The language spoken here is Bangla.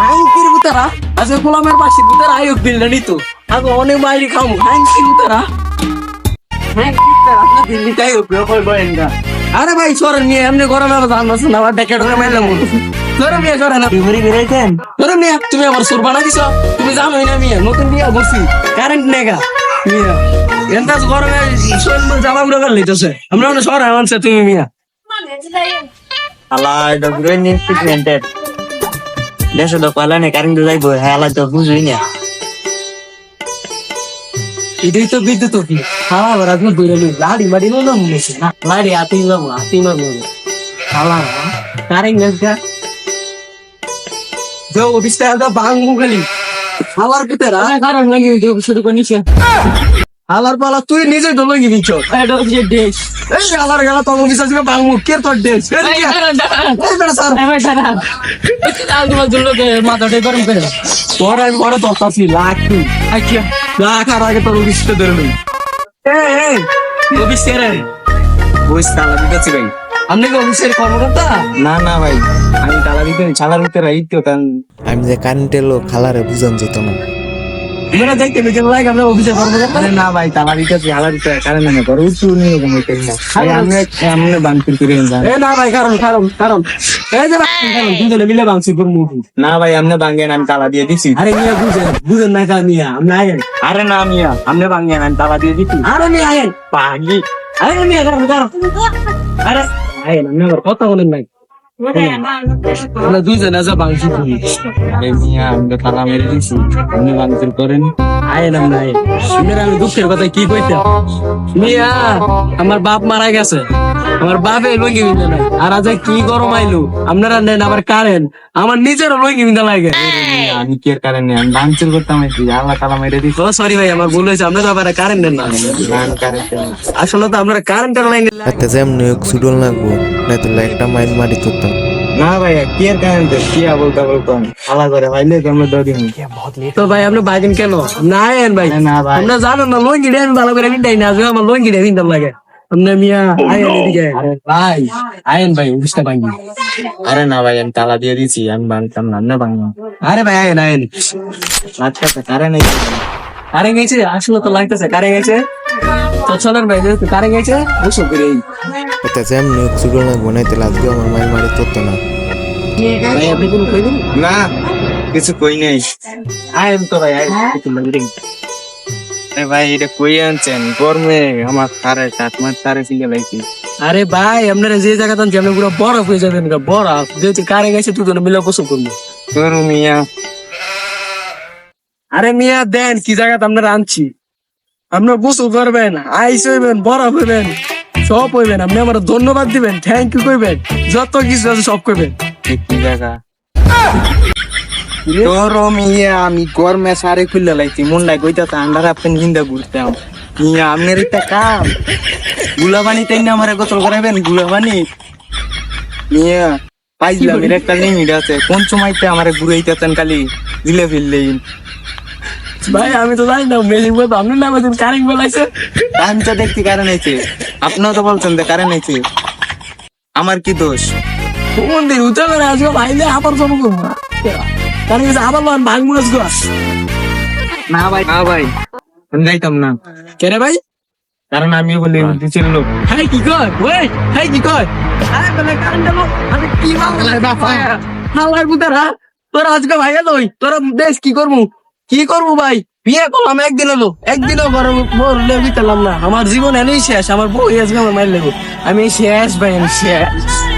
হাঙ্কির বুতারা আজকে গোলামের পাশে বুতারা আয়োগ দিল নি তো আগে অনেক মাইরি খাম হাঙ্কির বুতারা আরে ভাই সরেন নিয়ে এমনি গরমে আছে না আবার ডেকে ঢোকে মাইলাম সরেন নিয়ে সরেন না। ঘুরি বেরাইতেন সরেন নিয়ে তুমি আমার সুর বানা দিছ? তুমি জানোই না মিয়া নতুন বিয়া বসি কারেন্ট নেগা মিয়া। এন্তা গরমে জামা গুলো গেল লিতেছে আমরা মনে সরাই মানছে তুমি মিয়া। আলা এটা ঘুরে নিয়ে ট্রিটমেন্টের দেশে তো পালা নেই কারেন্ট যাইবো হ্যাঁ তো বুঝুই না। এটাই তো বিদ্যুৎ কি হাওয়া ভরা তুমি বইরে লই লাড়ি মাড়ি নো না মুছে না। লাড়ি হাতি যাব হাতি মারবো হাওয়া কারেং গা जो অফিস টা তো বাংমু খালি। হাওয়ার ভিতরে কারণ লাগি যে শুরু করে নিছে হালার পালা তুই নিজে ডলো গি দিছ এটা হচ্ছে দেশ। এই হালার গেলা তো অফিস আছে বাংমু কে তোর তোমার মাথাটা গরম করে? তোর আমি বড় দস্তাছি লাখ তুই। লাখ আর আগে তোর অফিসটা ধরে লই এই এই অফিস কে রে বইস তালা দিতেছি ভাই। আপনি কি অফিসের কর্মকর্তা? না না ভাই। আমি তালা দিতে ছালার ভিতরে আইতো তান আমি যে কারেন্টের লোক খালারে বুঝান যেত না। তোমরা দেখতে পেয়েছেন লাইক আমরা অফিসের কর্মকর্তা আরে না ভাই তালা দিতেছি হালা দিতে কারণ না করো উঁচু নিয়ে কম হইতে না। আমি বানফির করে যান এ না ভাই কারণ কারণ কারণ এই যে কারণ দুজনে মিলে বাংসি করব। না ভাই আপনি ভাঙ্গেন আমি তালা দিয়ে দিছি। আরে মিয়া বুঝেন বুঝেন না কা মিয়া আপনি আয়েন আরে না মিয়া আপনি ভাঙ্গেন আমি তালা দিয়ে দিছি। আরে মিয়া আয়েন। পাগি আরে মিয়া কারণ কারণ আরে আয়েন আমি আবার কথা বলেন নাই। আমরা দুজনে আছে বাংসি করি মিয়া আমি তো মেরে দিছি। আপনি বানফির করেন? আয়েন আমরা আয়েন শুনে আমি দুঃখের কথা কি কইতে মিয়া আমার বাপ মারা গেছে। আমার বাপে লঙ্গি বিন্দা নাই। আর আজ কি গরম আইলো? আপনারা নেন আবার কারেন আমার নিজেরও লঙ্গি বিন্দা লাগে। আমি কি কারণে আমি করতাম আল্লাহ তালা মেরে দিছি। ও সরি ভাই আমার ভুল হয়েছে। আপনারা আবার কারেন্ট নেন না। কারেন্ট আসলে তো আপনারা কারেন্টের লাইন এতে যেমনি হোক সুডল লাগবো। না তো একটা মাইল মারি তুলতাম না ভাইয়া কি আর কারেন্ট কি আর বলতে আলা করে ভাইলে তো আমরা দৌড়ি তো ভাই আপনি বাইকেন কেন? না আয়েন ভাই। না ভাই। আমরা জানেন না লঙ্গি ডে আমি ভালো করে বিন্দাই না আজকে আমার লঙ্গি ডে বিন্দার লাগে। আপনি মিয়া আয়েন এদিকে। ভাই আয়েন ভাই বুঝতে পাইনি আরে না ভাই আমি তালা দিয়ে দিছি আমি বানতাম না না বাংলা আরে ভাই আয়েন আয়েন। আচ্ছা আচ্ছা কারেন্ট নাই? কারে গেছে? আসলে তো লাগতেছে কারে গেছে? তো চলেন ভাই যেহেতু কারে গেছে বুঝো করে হোক সুডল লাগবো না তো আজকে আমার মাইল মারি তুলতো না। ভাই আপনি কোনো কই না কিছু কই নাই। তো ভাই কিছু লাগবে আরে ভাই এটা কই আনছেন? গরমে আমার তারে তারে ফিলে লাইছি। আরে ভাই আপনারা যে জায়গা তান আপনি পুরো বরফ হয়ে যাবেন গা, বরফ। যেহেতু কারে গেছে দুজনে মিলে গোসল করব। তোর মিয়া। আরে মিয়া দেন কি জায়গা আপনারা আনছি? আপনার গোসল করবেন আইস হইবেন বরফ হইবেন। সব হইবেন আপনি আমার ধন্যবাদ দিবেন থ্যাংক ইউ কইবেন, যত কিছু আছে সব কইবেন। কি জায়গা তোর মিয়া, আমি গরমে সারে খুললে লাইছি মুন্ডাই কইতা তা আন্ডার আপনি হিন্দা ঘুরতাম মিয়া আপনার একটা কাম। গুলা পানি তাই না আমার গোসল করাবেনগুলা পানি মিয়া পাইলাম একটা লিমিট আছে, কোন সময়তে আমার ঘুরাইতেছেন খালি? দিলে ফেললেই। ভাই আমি তো জানি না মেশিন বলব আপনার নামে দিন কারেন্ট বলাইছে আমি তো দেখছি কারণ হয়েছে। আপনিও তো বলছেন যে কারণ হয়েছে। আমার কি দোষ? কোন দিন উঠে করে আসব ভাইলে আবার জমা করব না। কারণ আবার লোন ভাঙবো আসব না ভাই না ভাই। আমি যাইতাম না। কেরে ভাই? কারণ আমিও বলি দিছিল লোক। হাই কি কর ওই হাই কি কর আরে বলে কারেন্ট দেবো আরে কি বাবা বাবা হালার বুতারা তোরা আজকে ভাই লই তোরা দেশ কি করব? কি করব ভাই? বিয়ে করলাম, একদিন হলো। একদিনও গরম বললে বিতালাম না। আমার জীবন এনেই শেষ, আমার বউ আজকে আমার মাইল লেগো। আমি শেষ ভাই, আমি শেষ।